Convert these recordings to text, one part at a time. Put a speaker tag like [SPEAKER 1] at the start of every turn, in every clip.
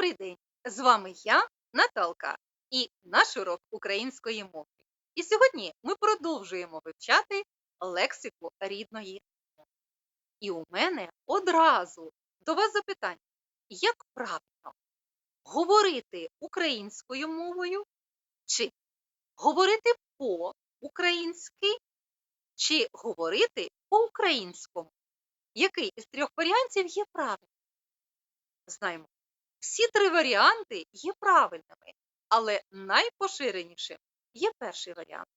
[SPEAKER 1] Добрий день! З вами я, Наталка, і наш урок української мови. І сьогодні ми продовжуємо вивчати лексику рідної мови. І у мене одразу до вас запитання: як правильно говорити українською мовою, чи говорити по-українськи, чи говорити по-українському? Який із трьох варіантів є правильним? Знаємо, всі три варіанти є правильними, але найпоширенішим є перший варіант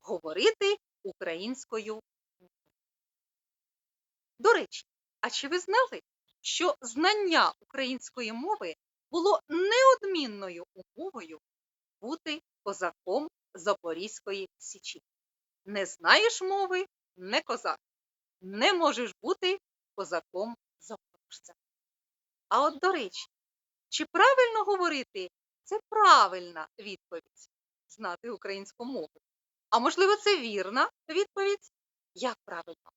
[SPEAKER 1] говорити українською мовою. До речі, а чи ви знали, що знання української мови було неодмінною умовою бути козаком Запорізької Січі? Не знаєш мови не козак, не можеш бути козаком запорожця. А от до речі, чи правильно говорити? Це правильна відповідь знати українську мову. А можливо, це вірна відповідь? Як правильно?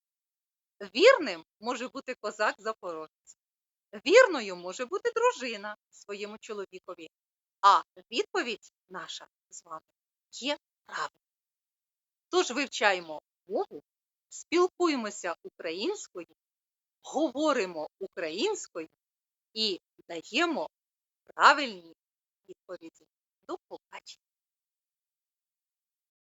[SPEAKER 1] Вірним може бути козак запорожець. Вірною може бути дружина своєму чоловікові. А відповідь наша з вами є правильна. Тож вивчаємо мову, спілкуємося українською, говоримо українською і даємо правильні відповіді.